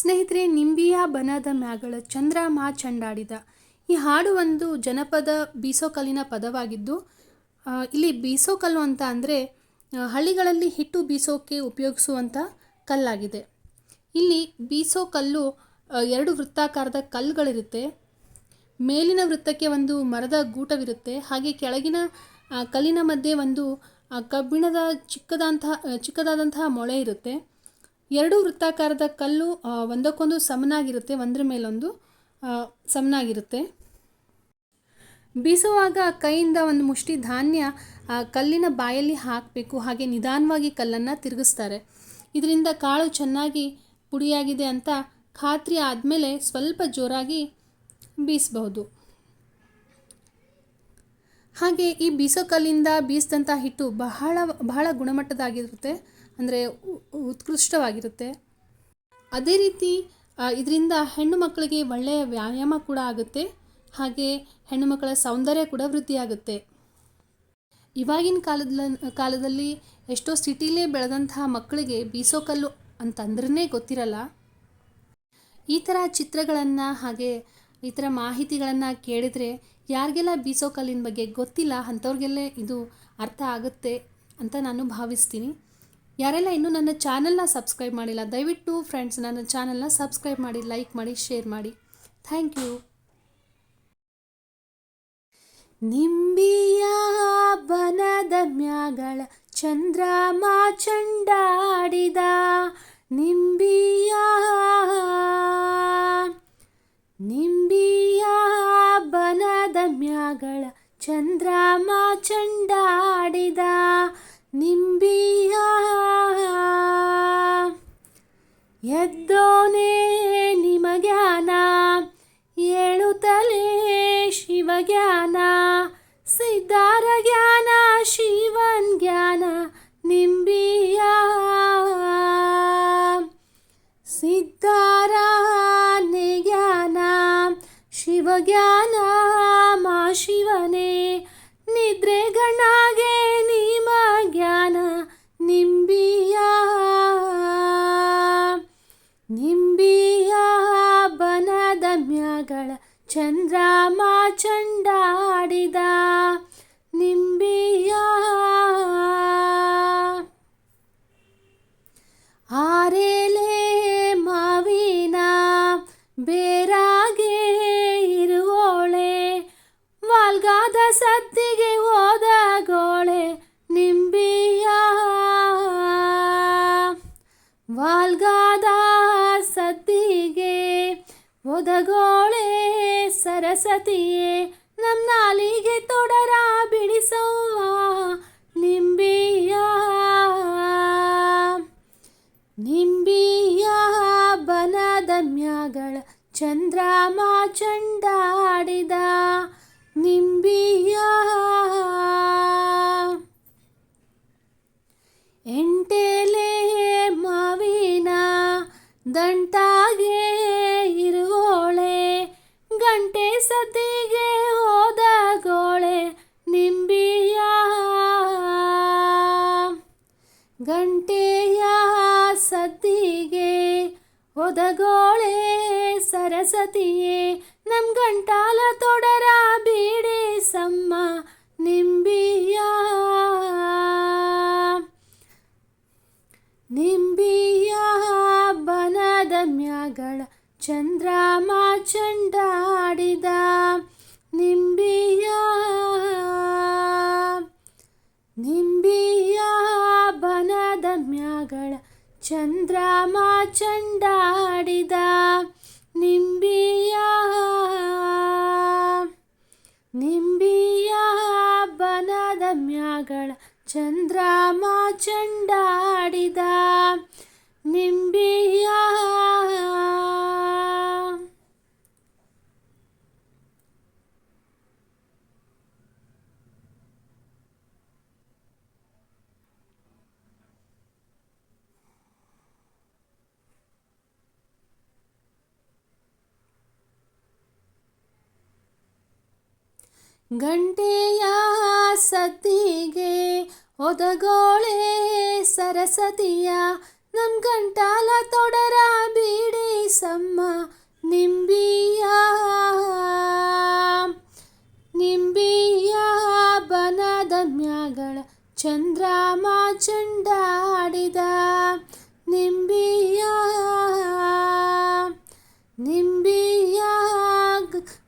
ಸ್ನೇಹಿತರೆ, ನಿಂಬಿಯ ಬನದ ಮ್ಯಾಗಳ ಚಂದ್ರ ಮಾ ಚಂಡಾಡಿದ ಈ ಹಾಡು ಒಂದು ಜನಪದ ಬೀಸೋಕಲ್ಲಿನ ಪದವಾಗಿದ್ದು ಇಲ್ಲಿ ಬೀಸೋಕಲ್ಲು ಅಂತ ಅಂದರೆ ಹಳ್ಳಿಗಳಲ್ಲಿ ಹಿಟ್ಟು ಬೀಸೋಕೆ ಉಪಯೋಗಿಸುವಂಥ ಕಲ್ಲಾಗಿದೆ. ಇಲ್ಲಿ ಬೀಸೋ ಕಲ್ಲು ಎರಡು ವೃತ್ತಾಕಾರದ ಕಲ್ಲುಗಳಿರುತ್ತೆ. ಮೇಲಿನ ವೃತ್ತಕ್ಕೆ ಒಂದು ಮರದ ಗೂಟವಿರುತ್ತೆ. ಹಾಗೆ ಕೆಳಗಿನ ಕಲ್ಲಿನ ಮಧ್ಯೆ ಒಂದು ಕಬ್ಬಿಣದ ಚಿಕ್ಕದಂತಹ ಚಿಕ್ಕದಾದಂತಹ ಮೊಳೆ ಇರುತ್ತೆ. ಎರಡು ವೃತ್ತಾಕಾರದ ಕಲ್ಲು ಒಂದಕ್ಕೊಂದು ಸಮನಾಗಿರುತ್ತೆ, ಒಂದರ ಮೇಲೊಂದು ಸಮನಾಗಿರುತ್ತೆ. ಬೀಸುವಾಗ ಕೈಯಿಂದ ಒಂದು ಮುಷ್ಟಿ ಧಾನ್ಯ ಕಲ್ಲಿನ ಬಾಯಲ್ಲಿ ಹಾಕಬೇಕು. ಹಾಗೆ ನಿಧಾನವಾಗಿ ಕಲ್ಲನ್ನು ತಿರುಗಿಸ್ತಾರೆ. ಇದರಿಂದ ಕಾಳು ಚೆನ್ನಾಗಿ ಪುಡಿಯಾಗಿದೆ ಅಂತ ಖಾತ್ರಿ ಆದಮೇಲೆ ಸ್ವಲ್ಪ ಜೋರಾಗಿ ಬೀಸಬಹುದು. ಹಾಗೆ ಈ ಬೀಸೋ ಕಲ್ಲಿಂದ ಬೀಸಿದಂಥ ಹಿಟ್ಟು ಬಹಳ ಬಹಳ ಗುಣಮಟ್ಟದಾಗಿರುತ್ತೆ ಅಂದರೆ ಉತ್ಕೃಷ್ಟವಾಗಿರುತ್ತೆ. ಅದೇ ರೀತಿ ಇದರಿಂದ ಹೆಣ್ಣು ಮಕ್ಕಳಿಗೆ ಒಳ್ಳೆಯ ವ್ಯಾಯಾಮ ಕೂಡ ಆಗುತ್ತೆ. ಹಾಗೆ ಹೆಣ್ಣು ಮಕ್ಕಳ ಸೌಂದರ್ಯ ಕೂಡ ವೃದ್ಧಿಯಾಗುತ್ತೆ. ಇವಾಗಿನ ಕಾಲದ ಕಾಲದಲ್ಲಿ ಎಷ್ಟೋ ಸಿಟಿಲೇ ಬೆಳೆದಂತಹ ಮಕ್ಕಳಿಗೆ ಬೀಸೋಕಲ್ಲು ಅಂತಂದ್ರೇ ಗೊತ್ತಿರಲ್ಲ. ಈ ಥರ ಚಿತ್ರಗಳನ್ನು ಹಾಗೆ ಈ ಥರ ಮಾಹಿತಿಗಳನ್ನು ಕೇಳಿದರೆ ಯಾರಿಗೆಲ್ಲ ಬೀಸೋಕಲ್ಲಿನ ಬಗ್ಗೆ ಗೊತ್ತಿಲ್ಲ ಅಂಥವ್ರಿಗೆಲ್ಲ ಇದು ಅರ್ಥ ಆಗುತ್ತೆ ಅಂತ ನಾನು ಭಾವಿಸ್ತೀನಿ. ಯಾರೆಲ್ಲ ಇನ್ನೂ ನನ್ನ ಚಾನಲ್ನ ಸಬ್ಸ್ಕ್ರೈಬ್ ಮಾಡಿಲ್ಲ, ದಯವಿಟ್ಟು ಫ್ರೆಂಡ್ಸ್ ನನ್ನ ಚಾನಲ್ನ ಸಬ್ಸ್ಕ್ರೈಬ್ ಮಾಡಿ ಲೈಕ್ ಮಾಡಿ ಶೇರ್ ಮಾಡಿ. Thank you ನಿಂಬಿಯ ಬನದ ಮ್ಯಾಗಳ ಚಂದ್ರಮ ಚಂಡಾಡಿದ ನಿಂಬಿಯ ನಿಂಬಿಯ ಬನದ ಮ್ಯಾಗಳ ಚಂದ್ರಮ ಚಂಡಾಡಿದ ನಿಂಬಿಯ ಎದ್ದೋನೇ ನಿಮಗ್ಯಾನ? ಏಳುತ್ತಲೇ ಶಿವಜ್ಞಾನ ಸಿದ್ಧಾರ ಜ್ಞಾನ ಶಿವನ್ ಜ್ಞಾನ ವಾಲ್ಗಾದ ಸದ್ದಿಗೆ ಒದಗೋಳೆ ಸರಸ್ವತಿಯೇ ನಮ್ಮ ನಾಲಿಗೆ ತೊಡರ ಬಿಡಿಸುವ ನಿಂಬಿಯ. ನಿಂಬಿಯ ಬನದ ಮ್ಯಾಗಳ ಚಂದ್ರಮ ಚಂಡಾಡಿದ ದಂಟಾಗೆ ಇರುವೋಳೆ, ಗಂಟೆ ಸದ್ದಿಗೆ ಹೋದ ಗೋಳೆ ನಿಂಬಿಯ ಗಂಟೆಯ ಸದ್ದಿಗೆ ಒದಗೋಳೆ ಸರಸ್ವತಿಯೇ ನಮ್ ಗಂಟಾಲ ತೊಡರ ಬೀಡೆ ಸಮ್ಮ, ನಿಂಬಿಯ ಬನದ ಮ್ಯಾಗಳ ಚಂದ್ರಮ ಚಂಡಾಡಿದ ನಿಂಬಿಯ ನಿಂಬಿಯ ಬನದ ಮ್ಯಾಗಳ ಚಂದ್ರಮ ಚಂಡಾಡಿದ ನಿಂಬಿಯ ನಿಂಬಿಯ ಬನದ ಮ್ಯಾಗಳ ಚಂದ್ರಮ ಚಂಡಾಡಿದ ನಿಂಬಿಯ ಗಂಟೆಯ ಸದ್ದಿಗೆ ಒದಗೋಳೆ ಸರಸ್ವತಿಯ ನಮ್ ಗಂಟಾಲ ತೊಡರ ಬೀಡಿಸಮ್ಮ ನಿಂಬಿಯ. ನಿಂಬಿಯ ಬನದ ಮ್ಯಾಗಳ ಚಂದ್ರಮ ಚಂಡಾಡಿದ ನಿಂಬಿಯ ನಿಂಬಿಯ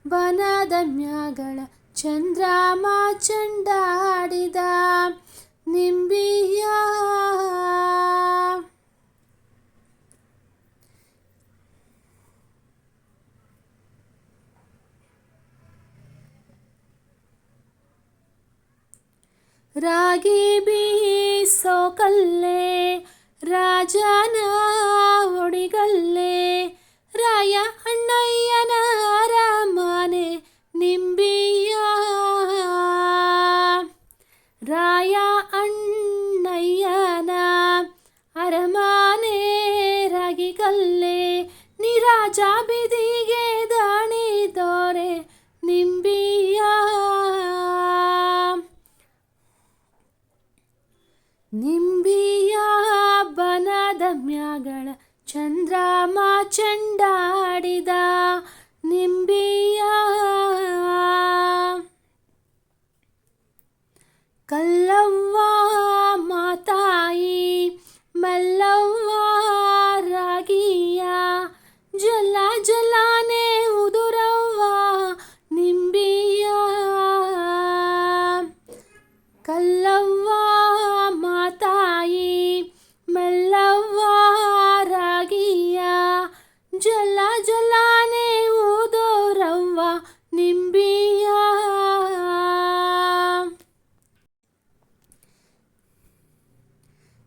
ಬನದ ಮ್ಯಾಗಳ ಚಂದ್ರಮ ಚಂಡಾಡಿದ ನಿಂಬಿಯ. ರಾಗಿ ಬೀಸೋ ಕಲ್ಲೆ ರಾಜನ ಹೊಡಿಗಲ್ಲೆ ರಾಯ ಅಣ್ಣಯ್ಯನ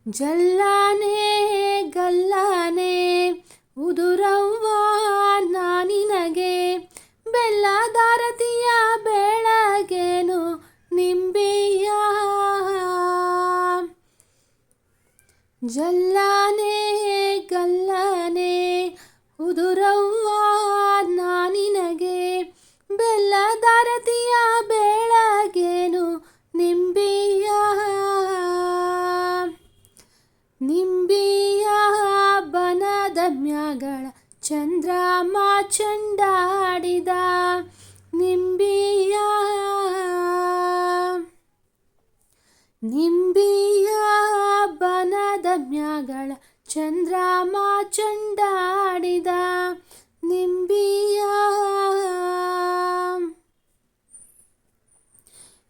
ಜಲ್ಲಾನೆ ಗಲ್ಲಾನೆ ಉದುರವ್ವ ನಾನಿನಗೆ ಬೆಲ್ಲದಾರತಿಯ ಬೆಳಗೇನು ನಿಂಬಿಯ? ಜಲ್ಲಾನೆ ನಿಂಬಿಯ ಬನದ ಮ್ಯಾಗಳ ಚಂದ್ರಮ ಚಂಡಾಡಿದ. ನಿಂಬಿಯ ನಿಂಬಿಯ ಬನದ ಮ್ಯಾಗಳ ಚಂದ್ರಮ ಚಂಡಾಡಿದ. ನಿಂಬಿಯ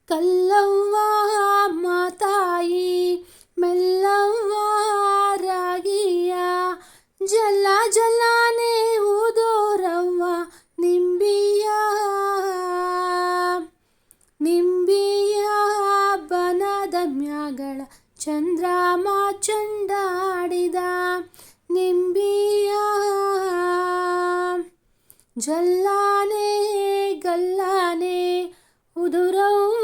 ಕಲ್ಲವ್ವ ಮಾತಾಯಿ ಮೆಲ್ಲವ್ವ ಜಲಾನೆ ಊದೋರವ್ವ ನಿಂಬಿಯ ನಿಂಬಿಯ ಬನದ ಮ್ಯಾಗಳ ಚಂದ್ರಮ ಚಂಡಾಡಿದ ನಿಂಬಿಯ ಜಲ್ಲಾನೆ ಗಲ್ಲಾನೆ ಉದುರವ್ವ.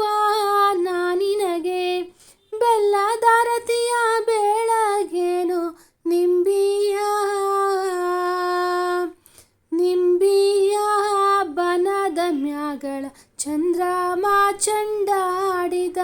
ಚಂದ್ರಮಾ ಚಂದ್ರಮ ಚಂಡಾಡಿದ